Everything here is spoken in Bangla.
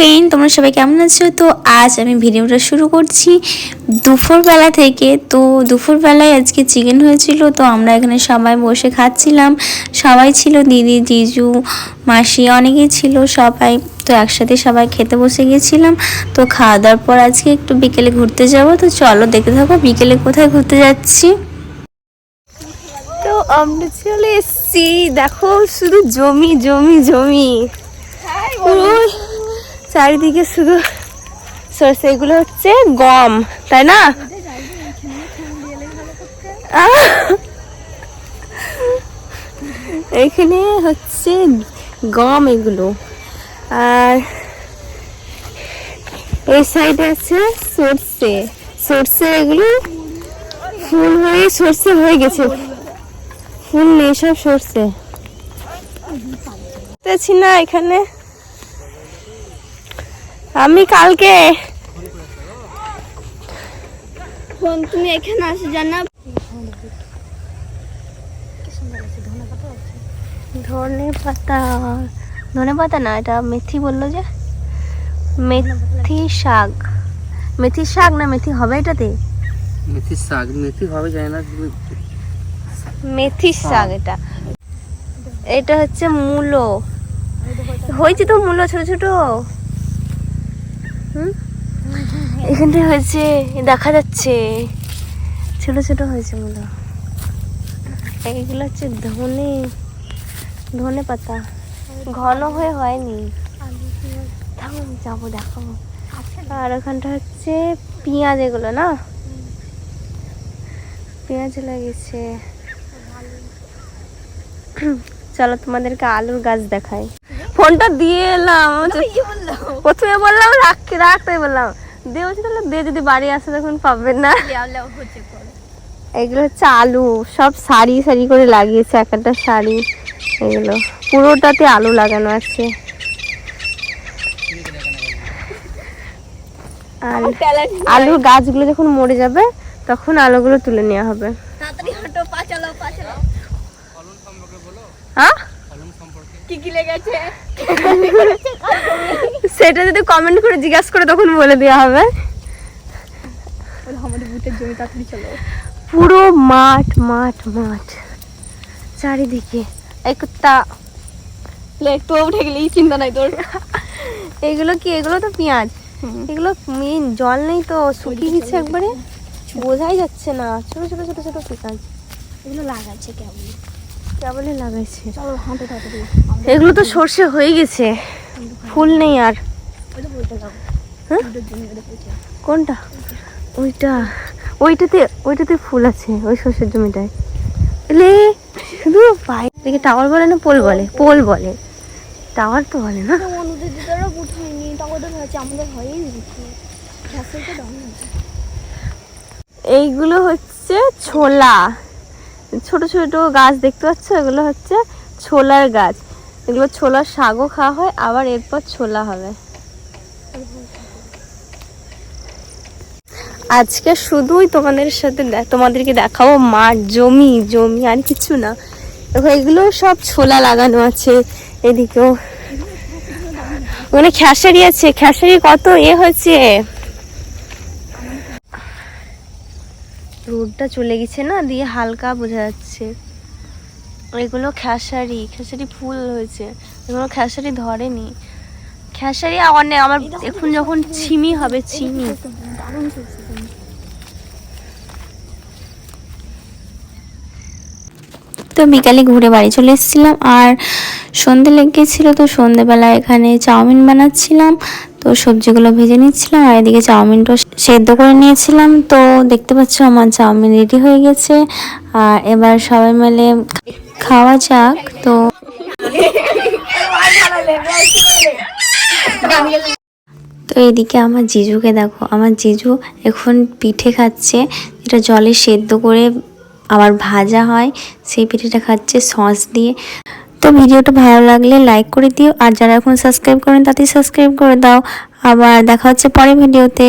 ফ্রেন্ড তোমরা সবাই কেমন আছো? তো আজ আমি ভিডিওটা শুরু করছি দুপুরবেলা থেকে। তো দুপুরবেলায় আজকে চিকেন হয়েছিল তো আমরা এখানে সবাই বসে খাচ্ছিলাম। সবাই ছিল দিদি জিজু মাসি অনেকেই ছিল সবাই। তো একসাথে সবাই খেতে বসে গেছিলাম। তো খাওয়া দাওয়ার পর আজকে একটু বিকেলে ঘুরতে যাব। তো চলো দেখতে থাকো বিকেলে কোথায় ঘুরতে যাচ্ছি। তো আমরা চলে এসছি। দেখো শুধু জমি জমি জমি। চারিদিকে শুধু সরষে, এগুলো হচ্ছে গম, তাই না! এখানে হচ্ছে গম এগুলো। আর এই সাইডে আছে সর্ষে। সর্ষে এগুলো ফুল হয়ে, সর্ষে হয়ে গেছে। ফুল নেই, সব সর্ষে। না এখানে। আমি কালকে ফোন তুমি এখানে আসে জানা? ধনে পাতা ধনে পাতা না এটা মেথি বলল যে। মেথি শাক। মেথি শাক না মেথি হবে এটাতে? মেথির শাক মেথি হবে জানি না মেথি শাক এটা। এটা হচ্ছে মূলো। হয়েছে তো মূলো ছোট ছোট? হুম? এখানটা হয়েছে দেখা যাচ্ছে। ছোট ছোট হয়েছে মূলো এইগুলো হচ্ছে ধনে ধনে পাতা। ঘন হয়ে হয়নি। থামো যাব দেখাবো। আর ওখানটা হচ্ছে পেঁয়াজ এগুলো না? পেঁয়াজ লাগিয়েছে চলো তোমাদেরকে আলুর গাছ দেখাই। ফোনটা দিয়ে এলাম। প্রথমে বললাম রাখতে রাখতে বললাম। দিয়ে বলছি তাহলে দিয়ে যদি বাড়ি আসে তখন পাবেন না। এগুলো হচ্ছে আলু। সব সারি সারি করে লাগিয়েছে এক একটা শাড়ি এগুলো পুরোটাতে আলু লাগানো আছে। আর আলুর গাছগুলো যখন মরে যাবে তখন আলুগুলো তুলে নেওয়া হবে। হ্যাঁ কি কি লেগেছে সেটা যদি কমেন্ট করে জিজ্ঞাসা করে তখন বলে দেওয়া হবে আমাদের ভূতের জমি তাড়াতাড়ি চলো পুরো মাঠ মাঠ মাঠ চারিদিকে এই কুত্তা প্লেট তো উঠে গেলেই চিন্তা নাই তোর এগুলো কি এগুলো তো পেঁয়াজ এগুলো মেন জল নেই তো শুকিয়ে গেছে একবারে বোঝাই যাচ্ছে না ছোট ছোট ছোট ছোট পেঁয়াজ এগুলো লাগাচ্ছে কেমন কেবলই লাগাইছে। এগুলো তো সর্ষে হয়ে গেছে। ফুল নেই আর। হ্যাঁ? কোনটা? ওইটা। ওইটাতে ওইটাতে ফুল আছে ওই সর্ষের জমিটায়। এলে শুধু বাইরে টাওয়ার বলে না পোল বলে? পোল বলে। টাওয়ার তো বলে না। এইগুলো হচ্ছে ছোলা। ছোট ছোট গাছ দেখতে পাচ্ছ? এগুলো হচ্ছে ছোলার গাছ। এগুলো ছোলার শাকও খাওয়া হয়, আবার এরপর ছোলা হবে। আজকে শুধুই তোমাদের সাথে তোমাদেরকে দেখাবো মাঠ জমি জমি আর কিছু না। এগুলো সব ছোলা লাগানো আছে, এদিকেও। ওখানে খেসারি আছে, খেসারি কত এ হয়েছে? রোদটা চলে গেছে না দিয়ে হালকা বোঝা যাচ্ছে। এগুলো খেসারি খেসারি ফুল হয়েছে। এগুলো খেসারি ধরেনি। খেসারি অনেক আমার এখন যখন ছিমি হবে ছিমি। তো বিকালে ঘুরে বাড়ি চলে এসেছিলাম। আর সন্ধে লেগেছিল তো সন্ধেবেলা এখানে চাউমিন বানাচ্ছিলাম। তো সবজিগুলো ভেজে নিচ্ছিলাম আর এদিকে চাউমিনটা সেদ্ধ করে নিয়েছিলাম। তো দেখতে পাচ্ছ আমার চাউমিন রেডি হয়ে গেছে। আর এবার সবাই মিলে খাওয়া যাক। তো তো এদিকে আমার জিজুকে দেখো। আমার জিজু এখন পিঠে খাচ্ছে। যেটা জলে সেদ্ধ করে আবার ভাজা হয়, সেই পিঠেটা খাচ্ছে সস দিয়ে। তো ভিডিওটা ভালো লাগলে লাইক করে দিও, আর যারা এখন সাবস্ক্রাইব করেন তাতেই সাবস্ক্রাইব করে দাও। আবার দেখা হচ্ছে পরে ভিডিওতে।